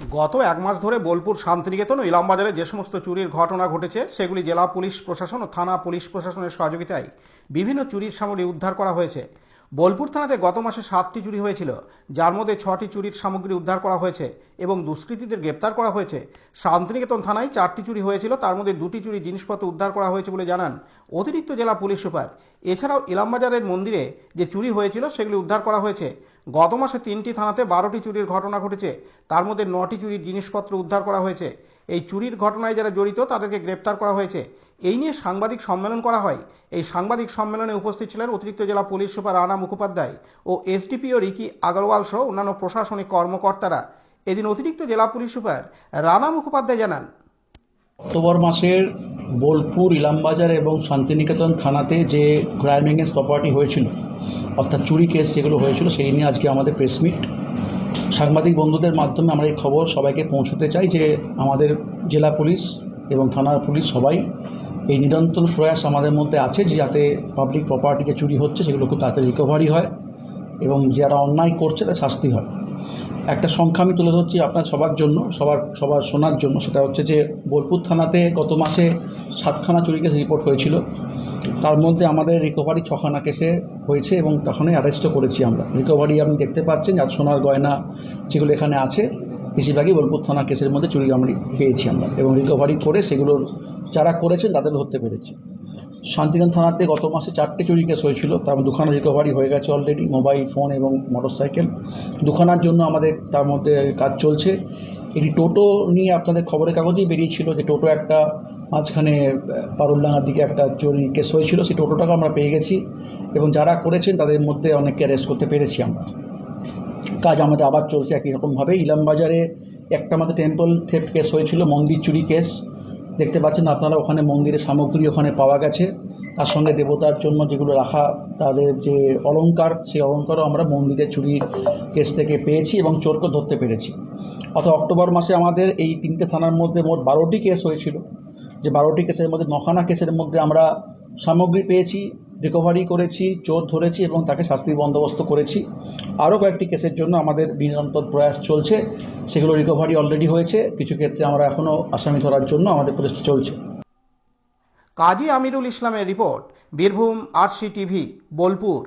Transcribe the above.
গত এক মাস ধরে বোলপুর শান্তিনিকেতন ও ইলামবাজারে যে সমস্ত চুরির ঘটনা ঘটেছে, সেগুলি জেলা পুলিশ প্রশাসন ও থানা পুলিশ প্রশাসনের সহযোগিতায় বিভিন্ন চুরির সামগ্রী উদ্ধার করা হয়েছে। বোলপুর থানাতে গত মাসে সাতটি চুরি হয়েছিল, যার মধ্যে ছটি চুরির সামগ্রী উদ্ধার করা হয়েছে এবং দুষ্কৃতীদের গ্রেপ্তার করা হয়েছে। শান্তিনিকেতন থানায় চারটি চুরি হয়েছিল, তার মধ্যে দুটি চুরি জিনিসপত্র উদ্ধার করা হয়েছে বলে জানান অতিরিক্ত জেলা পুলিশ সুপার। এছাড়াও ইলামবাজারের মন্দিরে যে চুরি হয়েছিল, সেগুলি উদ্ধার করা হয়েছে। গত মাসে তিনটি থানাতে বারোটি চুরির ঘটনা ঘটেছে। তার মধ্যে নটি চুরির জিনিসপত্র উদ্ধার করা হয়েছে। এই চুরির ঘটনায় যারা জড়িত, তাদেরকে গ্রেপ্তার করা হয়েছে। এই নিয়ে সাংবাদিক সম্মেলন করা হয়। এই সাংবাদিক সম্মেলনে উপস্থিত ছিলেন অতিরিক্ত জেলা পুলিশ সুপার রানা মুখোপাধ্যায় ও এসডিপিও রিকি আগরওয়াল সহ অন্যান্য প্রশাসনিক কর্মকর্তারা। এদিন অতিরিক্ত জেলা পুলিশ সুপার রানা মুখোপাধ্যায় জানান। অক্টোবর মাসের বোলপুর, ইলামবাজার এবং শান্তিনিকেতন থানাতে যে ক্রাইম এগেন্স প্রপার্টি হয়েছিল অর্থাৎ চুরি কেস যেগুলো হয়েছিল, সেই নিয়ে আজকে আমাদের প্রেস মিট সাংবাদিক বন্ধুদের মাধ্যমে আমরা এই খবর সবাইকে পৌঁছতে চাই যে আমাদের জেলা পুলিশ এবং থানার পুলিশ সবাই এই নিরন্তর প্রয়াস আমাদের মধ্যে আছে যে যাতে পাবলিক প্রপার্টি যে চুরি হচ্ছে, সেগুলো খুব তাড়াতাড়ি রিকভারি হয় এবং যারা অন্যায় করছে তার শাস্তি হয়। একটা সংখ্যা আমি তুলে ধরছি আপনার সবার জন্য, সবার সবার শোনার জন্য। সেটা হচ্ছে যে বোলপুর থানাতে গত মাসে সাতখানা চুরি কেস রিপোর্ট হয়েছিল। তার মধ্যে আমাদের রিকভারি ছখানা কেসে হয়েছে এবং তখনই অ্যারেস্টও করেছি আমরা। রিকভারি আপনি দেখতে পাচ্ছেন আর সোনার গয়না যেগুলো এখানে আছে, বেশিরভাগই বোলপুর থানা কেসের মধ্যে চুরি আমরা পেয়েছি আমরা এবং রিকভারি করে সেগুলোর যারা করেছেন তাদের ধরতে পেরেছি। শান্তিগঞ্জ থানাতে গত মাসে চারটে চুরি কেস হয়েছিল, তার দুখানা রিকভারি হয়ে গেছে অলরেডি মোবাইল ফোন এবং মোটরসাইকেল দুখানার জন্য আমাদের, তার মধ্যে কাজ চলছে। এটি টোটো নিয়ে আপনাদের খবরের কাগজেই বেরিয়েছিল যে টোটো একটা মাঝখানে পারুলডাঙ্গার দিকে একটা চুরি কেস হয়েছিল, সেই টোটোটাকে আমরা পেয়ে গেছি এবং যারা করেছেন তাদের মধ্যে অনেককে অ্যারেস্ট করতে পেরেছি আমরা। কাজ আমাদের আবার চলছে একই রকমভাবে। ইলামবাজারে একটা আমাদের টেম্পল থেফট কেস হয়েছিল, মন্দির চুরি কেস দেখতে পাচ্ছেন আপনারা, ওখানে মন্দিরের সামগ্রী ওখানে পাওয়া গেছে। তার সঙ্গে দেবতার জন্য যেগুলো রাখা, তাদের যে অলংকার, সেই অলংকারও আমরা মন্দিরের চুরির কেস থেকে পেয়েছি এবং চোরকে ধরতে পেরেছি। অর্থাৎ অক্টোবর মাসে আমাদের এই তিনটে থানার মধ্যে মোট বারোটি কেস হয়েছিল। যে বারোটি কেসের মধ্যে, নখানা কেসের মধ্যে আমরা সামগ্রী পেয়েছি রিকভারি করেছি, চোর ধরেছি এবং তাকে শাস্তির বন্দোবস্ত করেছি। আরও কয়েকটি কেসের জন্য আমাদের নিরন্তর প্রয়াস চলছে। সেগুলো রিকভারি অলরেডি হয়েছে। কিছু ক্ষেত্রে আমরা এখনও আসামি ধরার জন্য আমাদের প্রচেষ্টা চলছে। কাজী আমিরুল ইসলামের report, Birbhum RC TV Bolpur.